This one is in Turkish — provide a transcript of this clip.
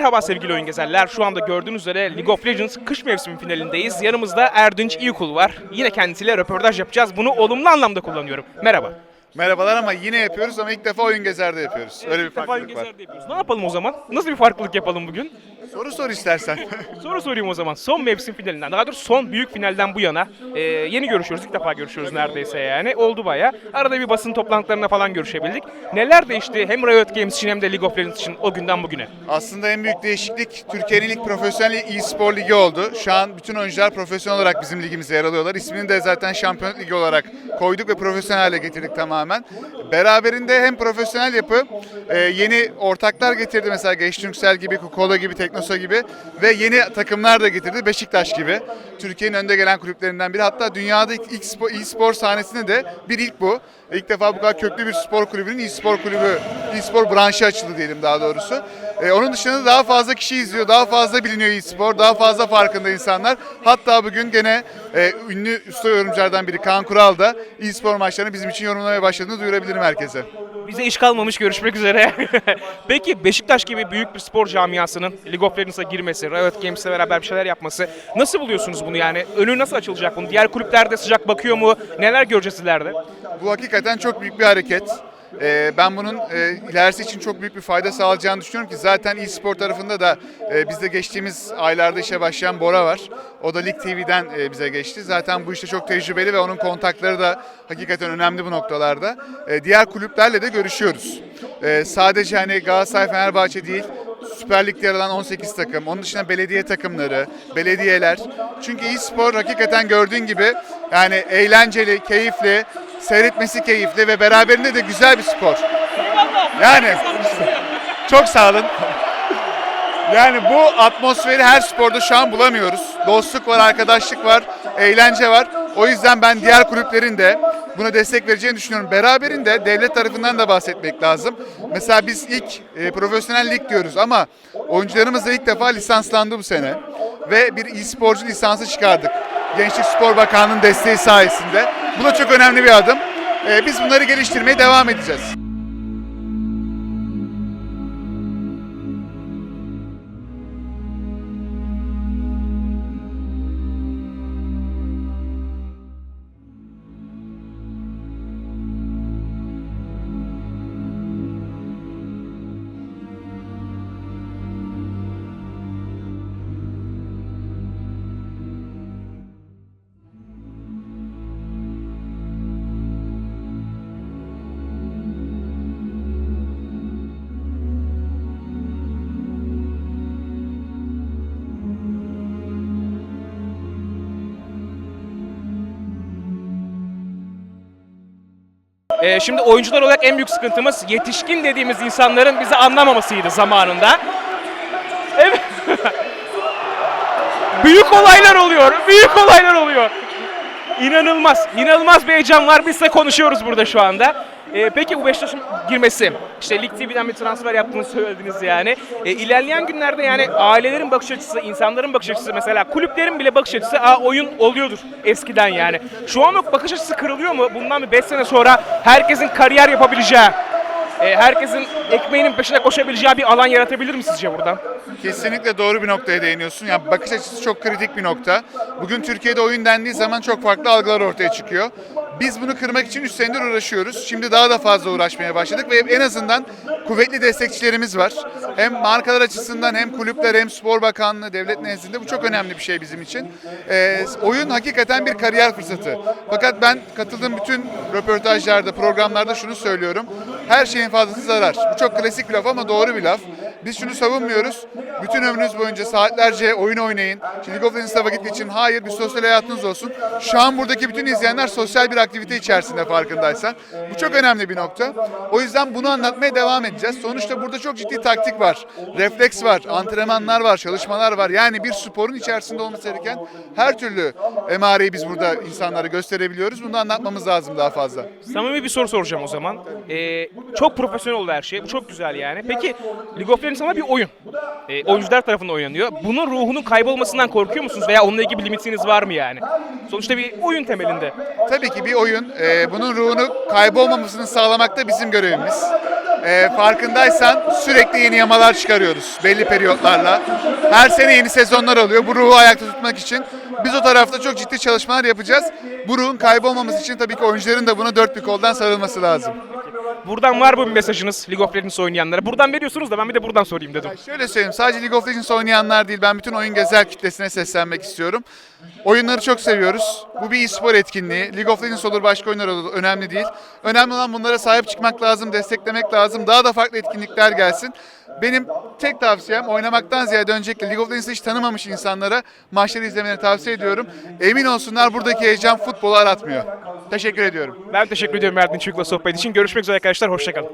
Merhaba sevgili oyun gezerler. Şu anda gördüğünüz üzere League of Legends kış mevsimi finalindeyiz. Yanımızda Erdinç İyikul var. Yine kendisiyle röportaj yapacağız. Bunu olumlu anlamda kullanıyorum. Merhaba. Merhabalar ama yine yapıyoruz ama ilk defa oyun gezerde yapıyoruz. Öyle bir İlk defa farklılık oyun var. gezerde yapıyoruz. Ne yapalım o zaman? Nasıl bir farklılık yapalım bugün? Soru sor istersen. Soru sorayım o zaman. Son mevsim finalinden, daha doğrusu son büyük finalden bu yana e, yeni görüşüyoruz. İlk defa görüşüyoruz neredeyse yani. Oldu baya. Arada bir basın toplantılarında falan görüşebildik. Neler değişti hem Riot Games için hem de League of Legends için o günden bugüne? Aslında en büyük değişiklik Türkiye'nin ilk profesyonel e-spor ligi oldu. Şu an bütün oyuncular profesyonel olarak bizim ligimizde yer alıyorlar. İsmini de zaten Şampiyonluk Ligi olarak koyduk ve profesyonel hale getirdik tamamen. Beraberinde hem profesyonel yapı e, yeni ortaklar getirdi mesela Genç Türksel gibi, Kola gibi, Teknosa gibi ve yeni takımlar da getirdi. Beşiktaş gibi. Türkiye'nin önde gelen kulüplerinden biri. Hatta dünyada ilk, ilk spor, e-spor sahnesinde de bir ilk bu. İlk defa bu kadar köklü bir spor kulübünün e-spor kulübü, e-spor branşı açıldı diyelim daha doğrusu. Ee, onun dışında daha fazla kişi izliyor, daha fazla biliniyor e-spor, daha fazla farkında insanlar. Hatta bugün gene e, ünlü usta yorumculardan biri Kaan Kural da e-spor maçlarını bizim için yorumlamaya başladığını duyurabilirim herkese. Bize iş kalmamış görüşmek üzere. Peki Beşiktaş gibi büyük bir spor camiasının League of Legends'a girmesi, Riot Games'le beraber bir şeyler yapması nasıl buluyorsunuz bunu yani? Önü nasıl açılacak bunu? Diğer kulüpler de sıcak bakıyor mu? Neler göreceğiz ileride? Bu hakikaten çok büyük bir hareket. Ee, ben bunun e, ilerisi için çok büyük bir fayda sağlayacağını düşünüyorum ki zaten e-spor tarafında da e, bizde geçtiğimiz aylarda işe başlayan Bora var. O da Lig TV'den e, bize geçti. Zaten bu işte çok tecrübeli ve onun kontakları da hakikaten önemli bu noktalarda. E, diğer kulüplerle de görüşüyoruz. E, sadece hani Galatasaray, Fenerbahçe değil, Süper Lig'de yer alan 18 takım, onun dışında belediye takımları, belediyeler. Çünkü e-spor hakikaten gördüğün gibi yani eğlenceli, keyifli, seyretmesi keyifli ve beraberinde de güzel bir spor. Yani çok sağ olun. Yani bu atmosferi her sporda şu an bulamıyoruz. Dostluk var, arkadaşlık var, eğlence var. O yüzden ben diğer kulüplerin de buna destek vereceğini düşünüyorum. Beraberinde devlet tarafından da bahsetmek lazım. Mesela biz ilk e, profesyonel lig diyoruz ama oyuncularımız da ilk defa lisanslandı bu sene. Ve bir e-sporcu lisansı çıkardık. Gençlik Spor Bakanlığı'nın desteği sayesinde. Bu da çok önemli bir adım. E, biz bunları geliştirmeye devam edeceğiz. Ee, şimdi oyuncular olarak en büyük sıkıntımız yetişkin dediğimiz insanların bizi anlamamasıydı zamanında. Evet. büyük olaylar oluyor. Büyük olaylar oluyor. İnanılmaz. inanılmaz bir heyecan var. Biz de konuşuyoruz burada şu anda. Ee, peki bu Beşiktaş'ın girmesi, işte Lig TV'den bir transfer yaptığını söylediniz yani. Ee, ilerleyen günlerde yani ailelerin bakış açısı, insanların bakış açısı mesela kulüplerin bile bakış açısı Aa, oyun oluyordur eskiden yani. Şu an o bakış açısı kırılıyor mu? Bundan bir 5 sene sonra herkesin kariyer yapabileceği, e, herkesin ekmeğinin peşine koşabileceği bir alan yaratabilir mi sizce buradan? Kesinlikle doğru bir noktaya değiniyorsun. Ya bakış açısı çok kritik bir nokta. Bugün Türkiye'de oyun dendiği zaman çok farklı algılar ortaya çıkıyor. Biz bunu kırmak için 3 senedir uğraşıyoruz. Şimdi daha da fazla uğraşmaya başladık ve en azından kuvvetli destekçilerimiz var. Hem markalar açısından hem kulüpler hem spor bakanlığı, devlet nezdinde bu çok önemli bir şey bizim için. Ee, oyun hakikaten bir kariyer fırsatı. Fakat ben katıldığım bütün röportajlarda, programlarda şunu söylüyorum. Her şeyin fazlası zarar. Bu çok klasik bir laf ama doğru bir laf. Biz şunu savunmuyoruz. Bütün ömrünüz boyunca saatlerce oyun oynayın. League of Legends'a vakit geçin. Hayır bir sosyal hayatınız olsun. Şu an buradaki bütün izleyenler sosyal bir aktivite içerisinde farkındaysan. Bu çok önemli bir nokta. O yüzden bunu anlatmaya devam edeceğiz. Sonuçta burada çok ciddi taktik var. Refleks var, antrenmanlar var, çalışmalar var. Yani bir sporun içerisinde olması gereken her türlü emareyi biz burada insanlara gösterebiliyoruz. Bunu anlatmamız lazım daha fazla. Samimi bir soru soracağım o zaman. Ee, çok profesyonel oldu her şey. Bu çok güzel yani. Peki League of Legends ama bir oyun. Ee, oyuncular tarafından oynanıyor. Bunun ruhunun kaybolmasından korkuyor musunuz veya onunla ilgili bir limitiniz var mı yani? Sonuçta bir oyun temelinde. Tabii ki bir oyun. Ee, bunun ruhunu kaybolmamasını sağlamak da bizim görevimiz. e, farkındaysan sürekli yeni yamalar çıkarıyoruz belli periyotlarla. Her sene yeni sezonlar oluyor bu ruhu ayakta tutmak için. Biz o tarafta çok ciddi çalışmalar yapacağız. Bu ruhun kaybolmaması için tabii ki oyuncuların da buna dört bir koldan sarılması lazım. Buradan var mı bir mesajınız League of Legends oynayanlara? Buradan veriyorsunuz da ben bir de buradan sorayım dedim. Şöyle söyleyeyim sadece League of Legends oynayanlar değil ben bütün oyun gezer kitlesine seslenmek istiyorum. Oyunları çok seviyoruz. Bu bir e-spor etkinliği. League of Legends olur başka oyunlar olur önemli değil. Önemli olan bunlara sahip çıkmak lazım, desteklemek lazım. Daha da farklı etkinlikler gelsin. Benim tek tavsiyem oynamaktan ziyade öncelikle League of Legends'ı hiç tanımamış insanlara maçları izlemelerini tavsiye ediyorum. Emin olsunlar buradaki heyecan futbolu aratmıyor. Teşekkür ediyorum. Ben teşekkür ediyorum Erdinç Çocuk'la sohbet için. Görüşmek üzere arkadaşlar. Hoşçakalın.